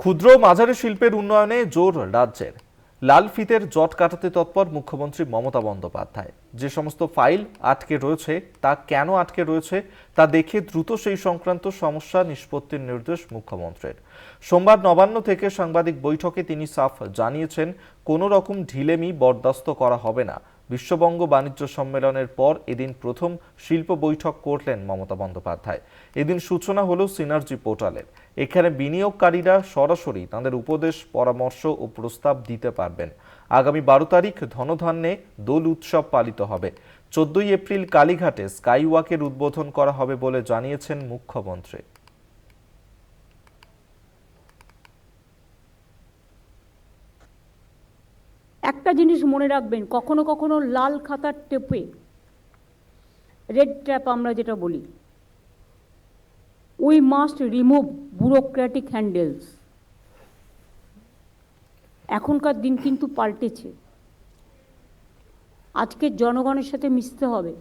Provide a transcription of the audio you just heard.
ক্ষুদ্র মাঝারি শিল্পের উন্নয়নে জোর রাজ্যের। লাল ফিতের জট কাটাতে তৎপর মুখ্যমন্ত্রী মমতা বন্দ্যোপাধ্যায়। যে সমস্ত ফাইল আটকে রয়েছে, তা কেন আটকে রয়েছে, তা দেখে দ্রুত সেই সংক্রান্ত সমস্যা নিষ্পত্তির নির্দেশ মুখ্যমন্ত্রীর। সোমবার নবান্ন থেকে সাংবাদিক বৈঠকে তিনি সাফ জানিয়েছেন, কোনো রকম ঢিলেমি বরদাস্ত করা হবে না। বিশ্ববঙ্গ বাণিজ্য সম্মেলনের পর এদিন প্রথম শিল্প বৈঠক করলেন মমতা বন্দ্যোপাধ্যায়। এদিন সূচনা হলো সিনার্জি পোর্টালের। এখানে বিনিয়োগকারীরা সরাসরি তাদের উপদেশ, পরামর্শ ও প্রস্তাব দিতে পারবেন। আগামী বারো তারিখ ধনধান্যে দোল উৎসব পালিত হবে। চোদ্দই এপ্রিল কালীঘাটে স্কাইওয়াকের উদ্বোধন করা হবে বলে জানিয়েছেন মুখ্যমন্ত্রী। একটা জিনিস মনে রাখবেন, কখনো কখনো লাল খাতার টেপে রেড ট্র্যাপ আমরা যেটা বলি we must remove bureaucratic handles এখনকার দিন কিন্তু পাল্টেছে। আজকে জনগণের সাথে মিশতে হবে।